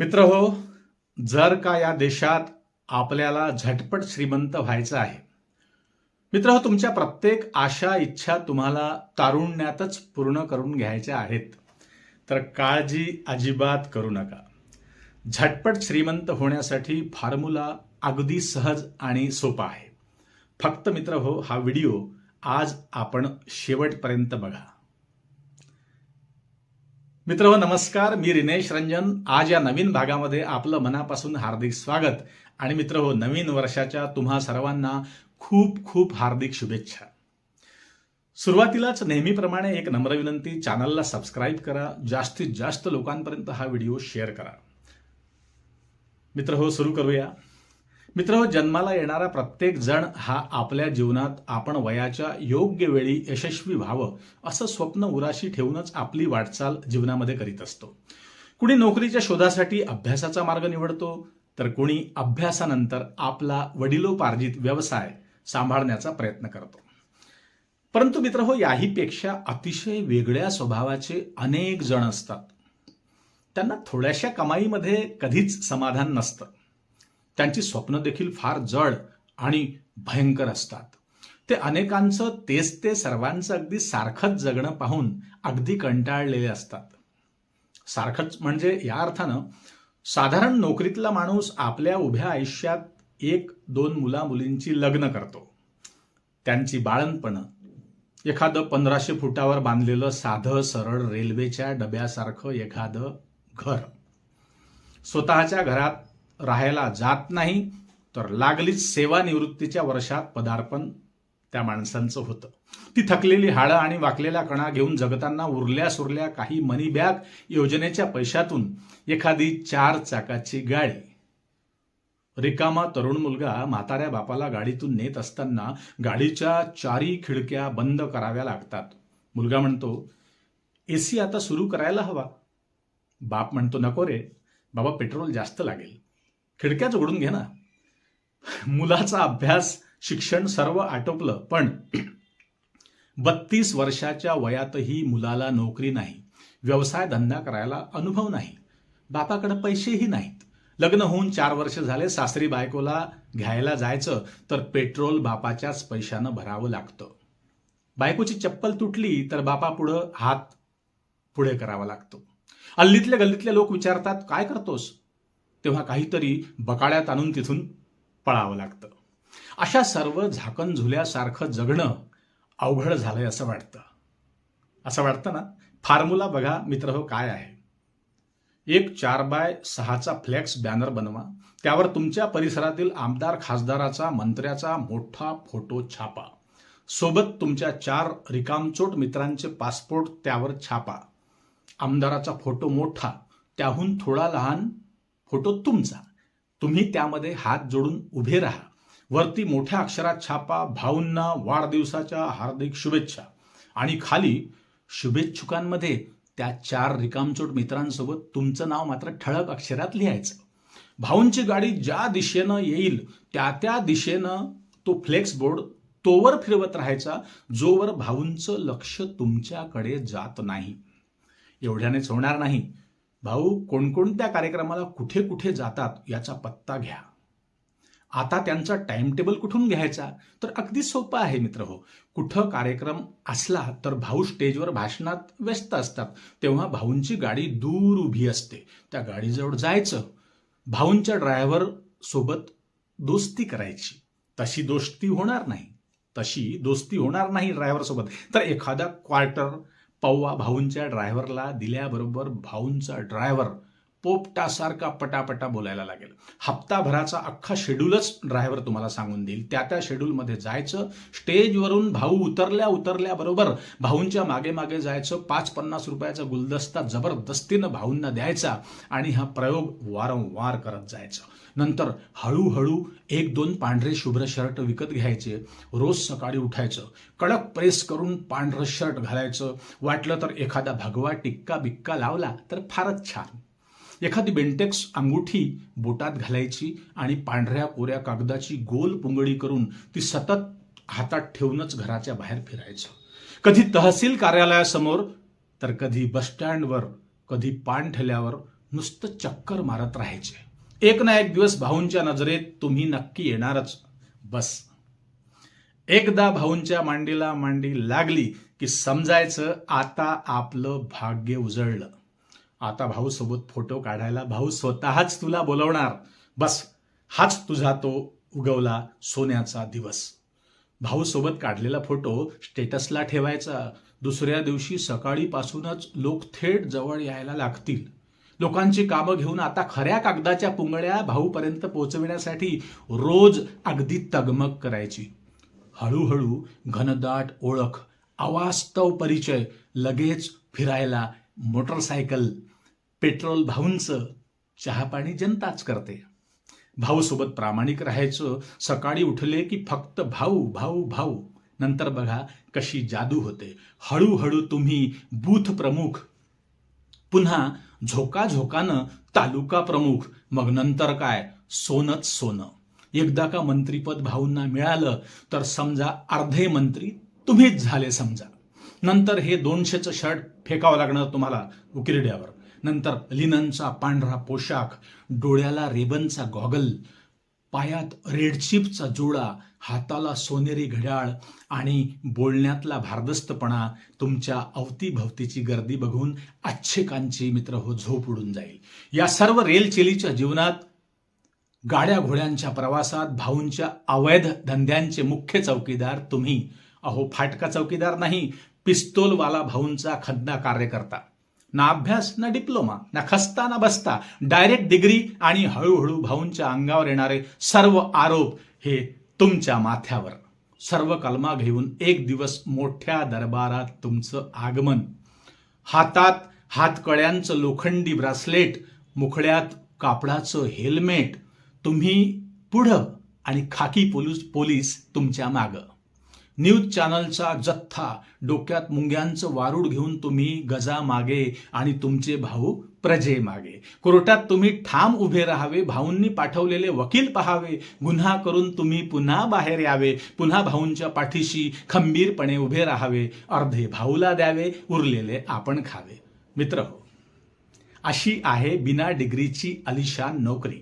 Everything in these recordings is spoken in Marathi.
मित्र हो जर का या देशात आपल्याला झटपट श्रीमंत व्हायचं आहे मित्र हो तुमच्या प्रत्येक आशा इच्छा तुम्हाला तारुण्यातच पूर्ण करून घ्यायच्या आहेत. तर काळजी अजिबात करू नका. झटपट श्रीमंत होण्यासाठी फॉर्म्युला अगदी सहज आणि सोपा आहे. फक्त मित्र हो हा व्हिडिओ आज आपण शेवटपर्यंत बघा. मित्र हो नमस्कार. मी रिनेश रंजन. आज या नवीन भागामध्ये आपलं मनापासून हार्दिक स्वागत. आणि मित्र हो नवीन वर्षाच्या तुम्हा सर्वांना खूप खूप हार्दिक शुभेच्छा. सुरुवातीलाच नेहमीप्रमाणे एक नम्र विनंती. चॅनलला सबस्क्राईब करा. जास्तीत जास्त लोकांपर्यंत हा व्हिडिओ शेअर करा. मित्र हो सुरू करूया. मित्र जन्माला येणारा प्रत्येक जण हा आपल्या जीवनात आपण वयाच्या योग्य वेळी यशस्वी व्हावं असं स्वप्न उराशी ठेवूनच आपली वाटचाल जीवनामध्ये करीत असतो. कुणी नोकरीच्या शोधासाठी अभ्यासाचा मार्ग निवडतो तर कुणी अभ्यासानंतर आपला वडिलोपार्जित व्यवसाय सांभाळण्याचा प्रयत्न करतो. परंतु मित्र हो याहीपेक्षा अतिशय वेगळ्या स्वभावाचे अनेक जण असतात. त्यांना थोड्याशा कमाईमध्ये कधीच समाधान नसतं. त्यांची स्वप्न देखील फार जड आणि भयंकर असतात. ते अनेकांचं तेच ते सर्वांचं अगदी सारखंच जगणं पाहून अगदी कंटाळलेले असतात. सारखंच म्हणजे या अर्थानं साधारण नोकरीतला माणूस आपल्या उभ्या आयुष्यात एक दोन मुला मुलींची लग्न करतो. त्यांची बाळणपणं एखादं पंधराशे फुटावर बांधलेलं साधं सरळ रेल्वेच्या डब्यासारखं एखादं घर. स्वतःच्या घरात राहायला जात नाही तर लागलीच सेवानिवृत्तीच्या वर्षात पदार्पण त्या माणसांचं होतं. ती थकलेली हाडं आणि वाकलेल्या कणा घेऊन जगताना उरल्या सुरल्या काही मनी बॅग योजनेच्या पैशातून एखादी चार चाकाची गाडी. रिकामा तरुण मुलगा म्हाताऱ्या बापाला गाडीतून नेत असताना गाडीच्या चारी खिडक्या बंद कराव्या लागतात. मुलगा म्हणतो एसी आता सुरू करायला हवा. बाप म्हणतो नको रे बाबा पेट्रोल जास्त लागेल. खिडक्याच उघडून घे ना. मुलाचा अभ्यास शिक्षण सर्व आटोपलं पण बत्तीस वर्षाच्या वयातही मुलाला नोकरी नाही. व्यवसाय धंदा करायला अनुभव नाही. बापाकडे पैसेही नाहीत. लग्न होऊन चार वर्ष झाले सासरी बायकोला घ्यायला जायचं तर पेट्रोल बापाच्याच पैशानं भरावं लागतं. बायकोची चप्पल तुटली तर बापा पुढं हात पुढे करावा लागतो. अल्लीतल्या गल्लीतले लोक विचारतात काय करतोस? तेव्हा काहीतरी बकाड्यात आणून तिथून पळावं लागतं. अशा सर्व झाकण झुल्यासारखं जगणं अवघड झालंय असं वाटतं. असं वाटतं ना? फॉर्म्युला बघा मित्र हो काय आहे? एक चार बाय सहाचा फ्लेक्स बॅनर बनवा. त्यावर तुमच्या परिसरातील आमदार खासदाराचा मंत्र्याचा मोठा फोटो छापा. सोबत तुमच्या चार रिकामचोट मित्रांचे पासपोर्ट त्यावर छापा. आमदाराचा फोटो मोठा. त्याहून थोडा लहान फोटो तुमचा. तुम्ही त्यामध्ये हात जोडून उभे राहा. वरती मोठ्या अक्षरात छापा भाऊंना वाढदिवसाच्या हार्दिक शुभेच्छा. आणि खाली शुभेच्छुकांमध्ये त्या चार रिकामचोट मित्रांसोबत तुमचं नाव मात्र ठळक अक्षरात लिहायचं. भाऊंची गाडी ज्या दिशेनं येईल त्या त्या दिशेनं तो फ्लेक्स बोर्ड तोवर फिरवत राहायचा जोवर भाऊंचं लक्ष तुमच्याकडे जात नाही. एवढ्यानेच होणार नाही. भाऊ कोणकोणत्या कार्यक्रमाला कुठे कुठे जातात याचा पत्ता घ्या. आता त्यांचा टाइम टेबल कुठून घ्यायचा? तर अगदी सोपं आहे मित्र हो. कुठं कार्यक्रम असला तर भाऊ स्टेजवर भाषणात व्यस्त असतात. तेव्हा भाऊंची गाडी दूर उभी असते. त्या गाडीजवळ जायचं. भाऊंच्या ड्रायव्हर सोबत दोस्ती करायची. तशी दोस्ती होणार नाही. तशी दोस्ती होणार नाही ड्रायव्हरसोबत तर एखादा क्वार्टर पौवा भाऊंच्या ड्रायव्हरला दिल्याबरोबर भाऊंचा ड्रायव्हर पोपटासारखा पटापटा बोलायला लागेल. हप्ताभराचा अख्खा शेड्यूलच ड्रायव्हर तुम्हाला सांगून देईल. त्या त्या शेड्यूलमध्ये जायचं स्टेजवरून भाऊ उतरल्या उतरल्याबरोबर भाऊंच्या मागे मागे जायचं पाच पन्नास रुपयाचा गुलदस्ता जबरदस्तीनं भाऊंना द्यायचा आणि हा प्रयोग वारंवार करत जायचा. नंतर हळूहळू एक दोन पांढरे शुभ्र शर्ट विकत घ्यायचे. रोज सकाळी उठायचं. कडक प्रेस करून पांढरं शर्ट घालायचं. वाटलं तर एखादा भगवा टिक्का बिक्का लावला तर फारच छान. एखादी बेंटेक्स अंगुठी बोटात घालायची आणि पांढऱ्या कोऱ्या कागदाची गोल पुंगळी करून ती सतत हातात ठेवूनच घराच्या बाहेर फिरायचं. कधी तहसील कार्यालयासमोर तर कधी बसस्टँडवर कधी पान ठेल्यावर नुसतं चक्कर मारत राहायचे. एक ना एक दिवस भाऊंच्या नजरेत तुम्ही नक्की येणारच. बस. एकदा भाऊंच्या मांडीला मांडी लागली की समजायचं आता आपलं भाग्य उजळलं. आता भाऊ सोबत फोटो काढायला भाऊ स्वतःच तुला बोलवणार. बस हाच तुझा तो उगवला सोन्याचा दिवस. भाऊ सोबत काढलेला फोटो स्टेटसला ठेवायचा. दुसऱ्या दिवशी सकाळीपासूनच लोक थेट जवळ यायला लागतील. लोकांची कामं घेऊन आता खऱ्या कागदाच्या पुंगळ्या भाऊपर्यंत पोहोचविण्यासाठी रोज अगदी तगमग करायची. हळूहळू घनदाट ओळख अवास्तव परिचय लगेच फिरायला मोटरसायकल पेट्रोल भाऊंचं चहापाणी जनताच करते. भाऊसोबत प्रामाणिक राहायचं सकाळी उठले की फक्त भाऊ भाऊ भाऊ. नंतर बघा कशी जादू होते. हळूहळू तुम्ही बूथ प्रमुख. पुन्हा झोकाझोकानं तालुका प्रमुख. मग नंतर काय? सोनच सोनं. एकदा का मंत्रीपद भाऊंना मिळालं तर समजा अर्धे मंत्री तुम्हीच झाले समजा. नंतर हे दोनशेचं शर्ट फेकावं लागणार तुम्हाला उकिरड्यावर. नंतर लिननचा पांढरा पोशाख डोळ्याला रेबनचा गॉगल पायात रेडचिपचा जोडा हाताला सोनेरी घड्याळ आणि बोलण्यातला भारदस्तपणा तुमच्या अवतीभवतीची गर्दी बघून अच्छेकांची मित्र हो झोप उडून जाईल. या सर्व रेलचेलीच्या जीवनात गाड्या घोड्यांच्या प्रवासात भाऊंच्या अवैध धंद्यांचे मुख्य चौकीदार तुम्ही. अहो फाटका चौकीदार नाही पिस्तोलवाला भाऊंचा खद्दा कार्यकर्ता. ना अभ्यास ना डिप्लोमा ना खस्ता ना बसता. डायरेक्ट डिग्री आणि हळूहळू भाऊंच्या अंगावर येणारे सर्व आरोप हे तुमच्या माथ्यावर. सर्व कलमा घेऊन एक दिवस मोठ्या दरबारात तुमचं आगमन. हातात हातकळ्यांचं लोखंडी ब्रासलेट मुखड्यात कापडाचं हेल्मेट. तुम्ही पुढं आणि खाकी पोलीस पोलीस तुमच्या मागं. न्यूज चॅनलचा जथ्था डोक्यात मुंग्यांचं वारूड घेऊन तुम्ही गजा मागे आणि तुमचे भाऊ प्रजे मागे. कोर्टात तुम्ही ठाम उभे राहावे भाऊंनी पाठवलेले वकील पहावे गुन्हा करून तुम्ही पुन्हा बाहेर यावे पुन्हा भाऊंच्या पाठीशी खंबीरपणे उभे राहावे अर्धे भाऊला द्यावे उरलेले आपण खावे. मित्र हो अशी आहे बिना डिग्रीची अलिशान नोकरी.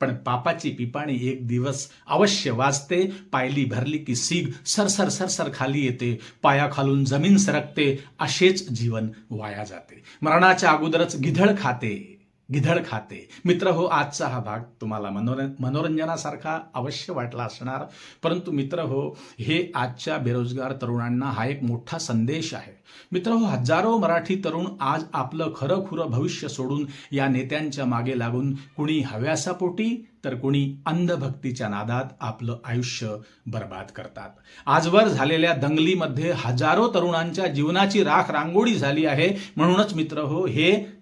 पण पापाची पिपाणी एक दिवस अवश्य वाजते पायली भरली की सीग सरसर सरसर खाली येते पायाखालून जमीन सरकते असेच जीवन वाया जाते. मरणाच्या अगोदरच गिधड खाते. गिधड खाते. मित्र हो आजचा हा भाग तुम्हाला मनोर मनोरंजनासारखा अवश्य वाटला असणार. परंतु मित्र हो हे आजच्या बेरोजगार तरुणांना हा एक मोठा संदेश आहे. मित्र हो हजारो मराठी तरुण आज आपलं खरं खुरं भविष्य सोडून या नेत्यांच्या मागे लागून कुणी हव्यासापोटी तर कुणी अंधभक्तीच्या नादात आपलं आयुष्य बर्बाद करतात. आजवर झालेल्या दंगलीमध्ये हजारो तरुणांच्या जीवनाची राख रांगोळी झाली आहे. म्हणूनच मित्र हो हे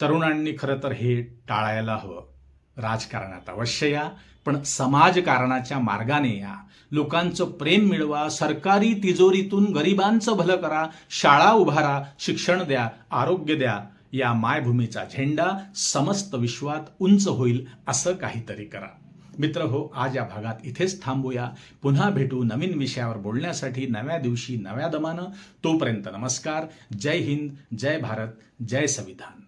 तरुणांनी खरं तर हे टाळायला हवं. राजकारणात अवश्य या पण समाजकारणाच्या मार्गाने या. लोकांचं प्रेम मिळवा सरकारी तिजोरीतून गरिबांचं भलं करा शाळा उभारा शिक्षण द्या आरोग्य द्या या मायभूमीचा झेंडा समस्त विश्वात उंच होईल असं काहीतरी करा. मित्र हो आज या भागात इथेच थांबूया. पुन्हा भेटू नवीन विषयावर बोलण्यासाठी नव्या दिवशी नव्या दमानं. तोपर्यंत नमस्कार. जय हिंद जय भारत जय संविधान.